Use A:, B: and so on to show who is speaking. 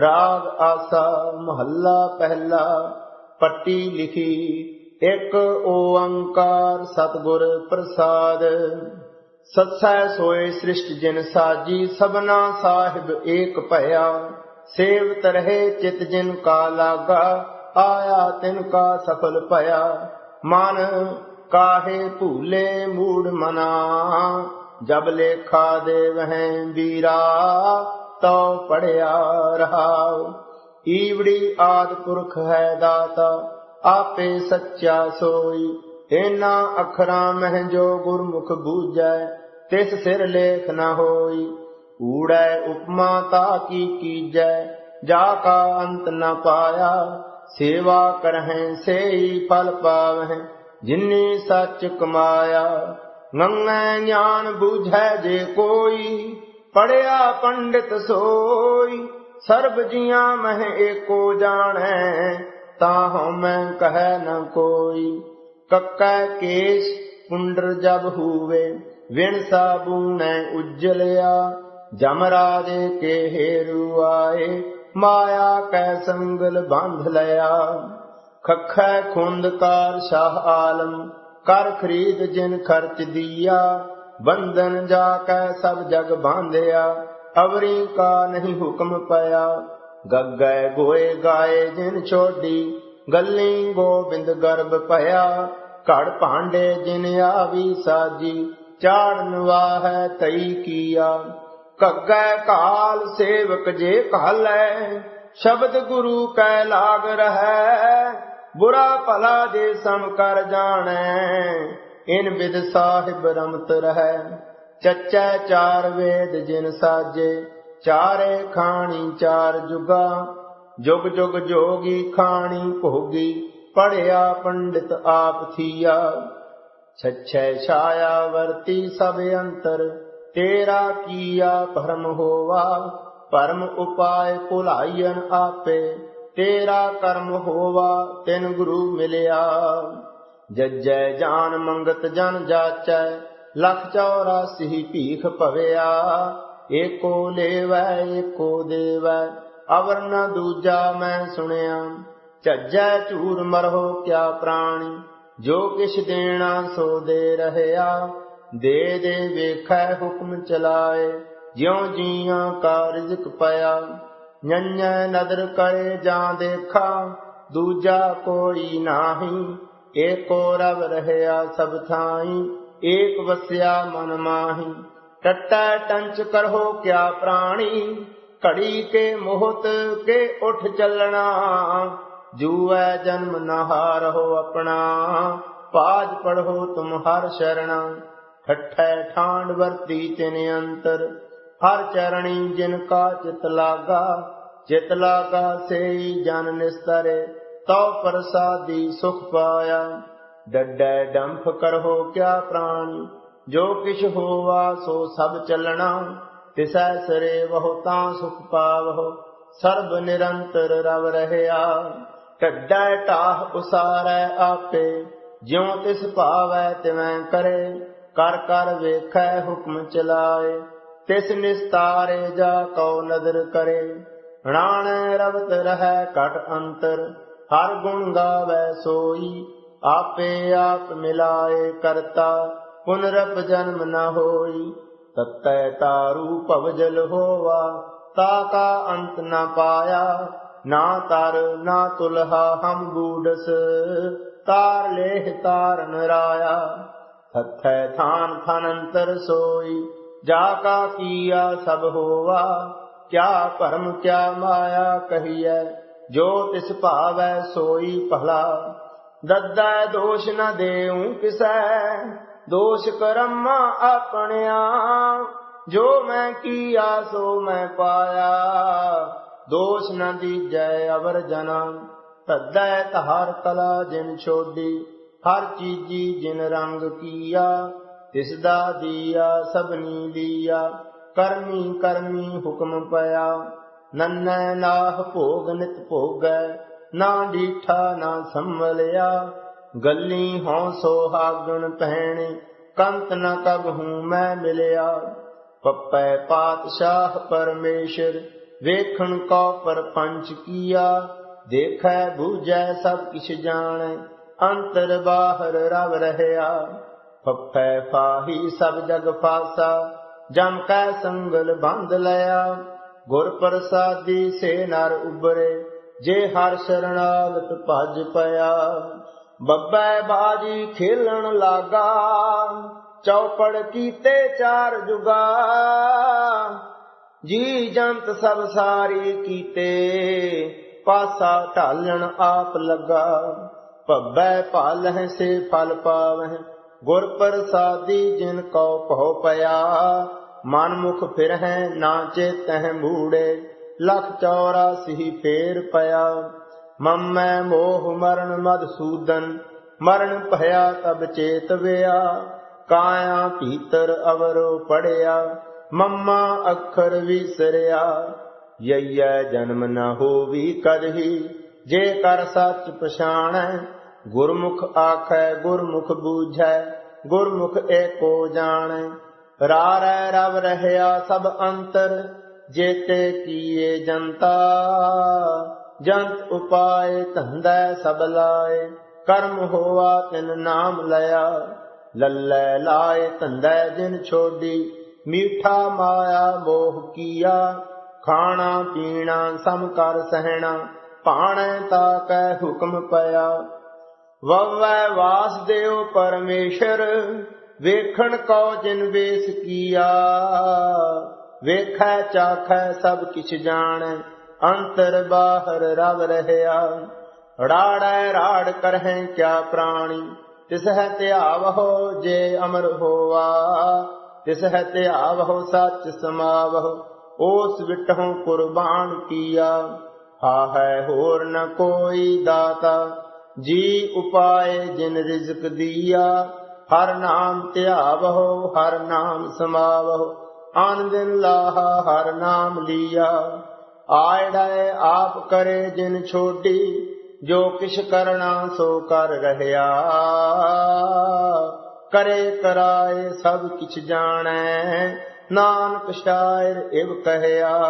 A: ਰਾਗ ਆਸਾ ਮਹੱਲਾ ਪਹਿਲਾ, ਪੱਟੀ ਲਿਖੀ, ਇੱਕ ਓੰਕਾਰ ਸਤਿਗੁਰ ਪ੍ਰਸਾਦ। ਸਤਸੈ ਸੋਏ ਸ੍ਰਿਸ਼ਟ ਜਿਨ ਸਾਜੀ, ਸਭਨਾ ਸਾਹਿਬ ਏਕ ਭਇਆ। ਸੇਵ ਰਹੇ ਚਿਤ ਜਿਨ ਕਾ ਲਾਗਾ, ਆਇਆ ਤਿਨ ਕਾ ਸਫਲ ਭਇਆ। ਮਨ ਕਾਹੇ ਭੂਲੇ ਮੂੜ ਮਨਾ, ਜਬ ਲੇਖਾ ਦੇ ਵਹਿ ਵੀਰਾ। ਤਉ ਪੜਿਆ ਰਹਾਉ। ਈਵੜੀ ਆਦ ਪੁਰਖ ਹੈ ਦਾਤਾ, ਆਪੇ ਸੱਚਾ ਸੋਈ। ਇਹਨਾਂ ਅਖਰਾਂ ਮਹਿ ਜੋ ਗੁਰਮੁਖ ਬੂਝੈ, ਤਿਸ ਸਿਰ ਲੇਖ ਨ ਹੋਈ। ਊੜੈ ਉਪਮਾ ਤਾ ਕੀ ਕੀਜੈ, ਜਾ ਕਾ ਅੰਤ ਨ ਪਾਇਆ। ਸੇਵਾ ਕਰਹਿ ਸੇਈ ਫਲ ਪਾਵਹਿ, ਜਿਨੀ ਸੱਚ ਕਮਾਇਆ। ਗੰਗੈ ਗਿਆਨ ਬੂਝੈ ਜੇ ਕੋਈ ਪੜਿਆ ਪੰਡਿਤ ਸੋਈ, ਸਰਬ ਜੀਆਂ ਮਹਿ ਏਕੋ ਜਾਣੈ ਤਾਹਉ ਮੈਂ ਕਹੈ ਨ ਕੋਈ। ਕੱਕੈ ਕੇਸ਼ ਪੁੰਡਰ ਜਬ ਹੂਵੇ, ਵਿਣ ਸਾਬੂਨੈ ਉਜਲਿਆ। ਜਮ ਰਾਜੇ ਕੇ ਹੇਰੂ ਆਏ ਮਾਇਆ ਕੈ ਸੰਗਲ ਬੰਧ ਲਿਆ। ਖਖੈ ਖੁੰਦਕਾਰ ਸ਼ਾਹ ਆਲਮ, ਕਰ ਖਰੀਦ ਜਿਨ ਖਰਚ ਦੀਆ। ਬੰਧਨ ਜਾ ਕੈ ਸਭ ਜਗ ਬਾਂਧਿਆ, ਅਵਰੀ ਕਾ ਨਹੀਂ ਹੁਕਮ ਪਿਆ। ਗੱਗੈ ਗੋਏ ਗਾਏ ਜਿਨ ਛੋਡੀ, ਗੱਲੀ ਗੋਬਿੰਦ ਗਰਭ ਭਇਆ। ਘੜ ਭਾਂਡੇ ਜਿਨ ਆਵੀ ਸਾਜੀ, ਚਾੜਨ ਵਾਹੈ ਤਈ ਕੀਆ। ਕੱਗੈ ਕਾਲ ਸੇਵਕ ਜੇ ਕਾਲੈ ਸ਼ਬਦ ਗੁਰੂ ਕੈ ਲਾਗ ਰਹੈ। ਬੁਰਾ ਭਲਾ ਦੇ ਸਮ ਕਰ ਜਾਣੈ। ਇਨ ਵਿਦ ਸਾਹਿਬ ਰਮਤ ਰਹੈ। ਚੱਚੈ ਚਾਰ ਵੇਦ ਜਿਨ ਸਾਜੇ, ਚਾਰੇ ਖਾਣੀ ਚਾਰ ਜੁਗਾ। ਜੁਗ ਜੁਗ ਜੋਗੀ ਖਾਣੀ ਭੋਗੀ ਪੜਿਆ ਪੰਡਿਤ ਆਪ ਥੀਆ। ਛਛੈ ਛਾਇਆ ਵਰਤੀ ਸਭ ਅੰਤਰ, ਤੇਰਾ ਕੀਆ ਭਰਮ ਹੋਵਾ। ਭਰਮ ਉਪਾਏ ਭੁਲਾਈਨ ਆਪੇ, ਤੇਰਾ ਕਰਮ ਹੋਵਾ, ਤਿਨ ਗੁਰੂ ਮਿਲਿਆ। ਜਜੈ ਜਾਨ ਮੰਗਤ ਜਨ ਜਾਚੈ, ਲਖ 84 ਭੀਖ ਭਵਿਆ। ਏਕੋ ਲੇਵੈ, ਏਕੋ ਦੇਵੈ, ਅਵਰ ਨ ਦੂਜਾ ਮੈਂ ਸੁਣਿਆ। ਝੱਜੈ ਝੂਰ ਮਰਹੋ ਕਿਆ ਪ੍ਰਾਣੀ, ਜੋ ਕਿਛ ਦੇਣਾ ਸੋ ਦੇ ਰਹਿਆ। ਦੇ ਦੇ ਵੇਖੈ ਹੁਕਮ ਚਲਾਏ, ਜਿਉ ਜੀਆਂ ਕਾ ਰਿਜ਼ਕ ਪਿਆ। ਨੰਨੈ ਨਦਰ ਕਰੇ ਜਾਂ ਦੇਖਾ, ਦੂਜਾ ਕੋਈ ਨਾਹੀ ਏਕੋ ਰਵ ਰਹਿਆ ਸਭ ਥਾਈ ਏਕ ਵਸਿਆ ਮਨ ਮਾਹੀ ਟਟੈ ਟੰਚ ਕਰੋ ਕਿਆ ਪ੍ਰਾਣੀ ਘੜੀ ਕੇ ਮੋਹਤ ਕੇ ਉਠ ਚੱਲਣਾ ਜੂਐ ਜਨਮ ਨਹਾਰਹੁ ਆਪਣਾ ਪਾਜ ਪੜੋ ਤੁਮ ਹਰ ਸ਼ਰਣਾ ਠਠੈ ਠਾਂਡ ਵਰਤੀ ਤਿਨ ਅੰਤਰ ਹਰ ਚਰਣੀ ਜਿਨ ਕਾ ਚਿਤ ਲਾਗਾ ਚਿਤ ਲਾਗਾ ਸੇਈ ਜਨ ਨਿਸਤਰੇ ਤਉ ਪ੍ਰਸਾਦੀ ਸੁਖ ਪਾਇਆ। ਡੱਡੈ ਡੰਫ ਕਰੋ ਕਿਆ ਪ੍ਰਾਣੀ। ਜੋ ਕਿਛ ਹੋਵਾ ਸੋ ਸਭ ਚੱਲਣਾ। ਤਿਸੈ ਸਰੇ ਬਹੁ ਤਾਂ ਸੁਖ ਪਾਵਹੁ। ਸਰਬ ਨਿਰੰਤਰ ਰਵ ਰਹਿਆ। ਢੱਡੈ ਟਾਹ ਉਸਾਰੈ ਆਪੇ। ਜਿਉ ਤਿਸ ਭਾਵੈ ਤਿਵੈ ਕਰੇ। ਕਰ ਕਰ ਵੇਖੈ ਹੁਕਮ ਚਲਾਏ। ਤਿਸ ਨਿਸਤਾਰੇ ਜਾ ਕਉ ਨਦਰ ਕਰੇ। ਰਾਣ ਰਵਤ ਰਹੈ ਘਟ ਅੰਤਰ। ਹਰ ਗੁਣ ਗਾਵੈ ਸੋਈ, ਆਪੇ ਆਪ ਮਿਲਾਏ ਕਰਤਾ ਪੁਨਰਪ ਜਨਮ ਨਾ ਹੋਈ। ਤਤੈ ਤਾਰੂ ਭਵਜਲ ਹੋਵਾ, ਤਾ ਕਾ ਅੰਤ ਨ ਪਾਇਆ। ਨਾ ਤਰ, ਨਾ ਤੁਲਹਾ ਹਮ ਗੂਡਸ ਤਾਰ ਲੇਹ ਤਾਰਨ ਰਾਇਆ। ਥਥੈ ਥਾਨ ਥਨੰਤਰ ਸੋਈ, ਜਾ ਕਾ ਕੀਆ ਸਭ ਹੋਵਾ, ਕਿਆ ਭਰਮ ਕਿਆ ਮਾਇਆ ਕਹੀਐ। ਜੋ ਤਿਸ ਭਾਵੈ ਸੋਈ ਭਲਾ, ਦੱਦਾ ਦੋਸ਼ ਨ ਦੇਉ ਕਿਸੈ, ਦੋਸ਼ ਕਰਮ ਆਪਣਿਆ, ਜੋ ਮੈਂ ਕੀਆ ਸੋ ਮੈਂ ਪਾਇਆ, ਦੋਸ਼ ਨ ਦੀਜੈ ਅਵਰ ਜਨਾ, ਤੱਦੈ ਤਹਰ ਕਲਾ ਜਿਨ ਛੋਡੀ, ਹਰ ਚੀਜੀ ਜਿਨ ਰੰਗ ਕੀਆ ਤਿਸ ਦਾ ਦੀਆ ਸਭਨੀ ਲੀਆ ਕਰਮੀ ਕਰਮੀ ਹੁਕਮ ਪਿਆ। ਨੰਨੈ ਨਾਹ ਭੋਗ ਨਿਤ ਭੋਗੈ, ਨਾ ਡੀਠਾ ਨਾ ਸੰਭਲਿਆ। ਗੱਲੀ ਹਉ ਸੋਹਾਗਣ ਪਹਿਣੇ ਕੰਤ ਨ ਕਬ ਹੂੰ ਮੈਂ ਮਿਲਿਆ। ਪੱਪੈ ਪਾਤਸ਼ਾਹ ਪਰਮੇਸ਼ਰ, ਵੇਖਣ ਕੋ ਪਰਪੰਚ ਕੀਆ। ਦੇਖੈ ਬੂਝੈ ਸਭ ਕਿਛ ਜਾਣੈ, ਅੰਤਰ ਬਾਹਰ ਰਵ ਰਹਿਆ। ਫੱਫੈ ਫਾਹੀ ਸਭ ਜਗ ਫਾਸਾ, ਜਮ ਕੈ ਸੰਗਲ ਬੰਦ ਲਿਆ। ਗੁਰ ਪ੍ਰਸਾਦੀ ਸੇ ਨਰ ਉਬਰੇ ਜੇ ਹਰ ਸ਼ਰਣਾਗਤ ਭਜ ਪਿਆ। ਬੱਬੈ ਬਾਜੀ ਖੇਲਣ ਲਾਗਾ, ਚੌਪੜ ਕੀਤੇ ਚਾਰ ਜੁਗਾ। ਜੀ ਜੰਤ ਸਭ ਸਾਰੀ ਕੀਤੇ, ਪਾਸਾ ਢਾਲਣ ਆਪ ਲੱਗਾ। ਭੱਬੈ ਭਾਲਹਿ ਸੇ ਫਲ ਪਾਵਹਿ, ਗੁਰ ਪ੍ਰਸਾਦੀ ਜਿਨ ਕੋ ਭਉ ਪਿਆ। ਮਨ ਮੁਖ ਫਿਰਹਿ ਨਾ ਚੇਤਹਿ ਮੂੜੇ, ਲਖ 84 ਫੇਰ ਪਿਆ। ਮਮੈ ਮੋਹ ਮਰਨ ਮਦਸੂਦਨ ਮਰਨ ਭਇਆ ਤਬ ਚੇਤ ਵਿਆ। ਕਾਇਆ ਭੀਤਰ ਅਵਰੋ ਪੜਿਆ, ਮੰਮਾ ਅੱਖਰ ਵਿਸਰਿਆ। ਯਈਐ ਜਨਮ ਨ ਹੋਵੀ ਕਦਹੀ ਜੇ ਕਰ ਸੱਚ ਪਛਾਣੈ, ਗੁਰਮੁਖ ਆਖੈ ਗੁਰਮੁਖ ਬੂਝੈ, ਗੁਰਮੁਖ ਏਕੋ ਜਾਣੈ। ਰਾਰੈ ਰਵ ਰਹਿਆ ਸਭ ਅੰਤਰ, ਜੇਤੇ ਕੀਏ ਜਨਤਾ। ਜੰਤ ਉਪਾਏ ਧੰਦੈ ਸਭ ਲਾਏ, ਕਰਮ ਹੋਆ ਤਿਨ ਨਾਮ ਲਿਆ। ਲੱਲੇ ਲਾਏ ਧੰਦੈ ਜਿਨ ਛੋਡੀ, ਮੀਠਾ ਮਾਇਆ ਮੋਹ ਕੀਆ। ਖਾਣਾ ਪੀਣਾ ਸਮ ਕਰ ਸਹਿਣਾ, ਭਾਣੈ ਤਾ ਕੈ ਹੁਕਮ ਪਿਆ। ਵਵੈ ਵਾਸਦੇਵ ਪਰਮੇਸ਼ਰ ਵੇਖਣ ਕੋ ਜਿਨ ਵੇਸ ਕੀਆ, ਵੇਖੈ ਚਾਖੈ ਸਭ ਕਿਛ ਜਾਣੈ, ਅੰਤਰ ਬਾਹਰ ਰਵ ਰਹਿਆ। ਰਾੜੈ ਰਾੜ ਕਰਹਿ ਕਿਆ ਪ੍ਰਾਣੀ ਤਿਸ ਹੈ ਧਿਆਵਹੁ ਜੇ ਅਮਰ ਹੋਆ। ਤਿਸ ਹੈ ਧਿਆਵਹੁ ਸੱਚ ਸਮਾਵਹੁ ਉਸ ਵਿਟਹੁ ਕੁਰਬਾਨ ਕੀਆ। ਹਾ ਹੈ ਹੋਰ ਨ ਕੋਈ ਦਾਤਾ, ਜੀ ਉਪਾਏ ਜਿਨ ਰਿਜ਼ਕ ਦੀਆ। ਹਰ ਨਾਮ ਧਿਆਵਹੁ, ਹਰ ਨਾਮ ਸਮਾਵਹੁ। ਆਨ ਦਿਨ ਲਾਹਾ, ਹਰ ਨਾਮ ਲੀਆ। ਆਇੜੈ ਆਪ ਕਰੇ ਜਿਨ ਛੋਟੀ, ਜੋ ਕਿਛ ਕਰਣਾ ਸੋ ਕਰ ਰਹਿਆ। ਕਰੇ ਕਰਾਏ ਸਭ ਕਿਛ ਜਾਣੈ, ਨਾਨਕ ਸ਼ਾਇਰ ਇਵ ਕਹਿਆ।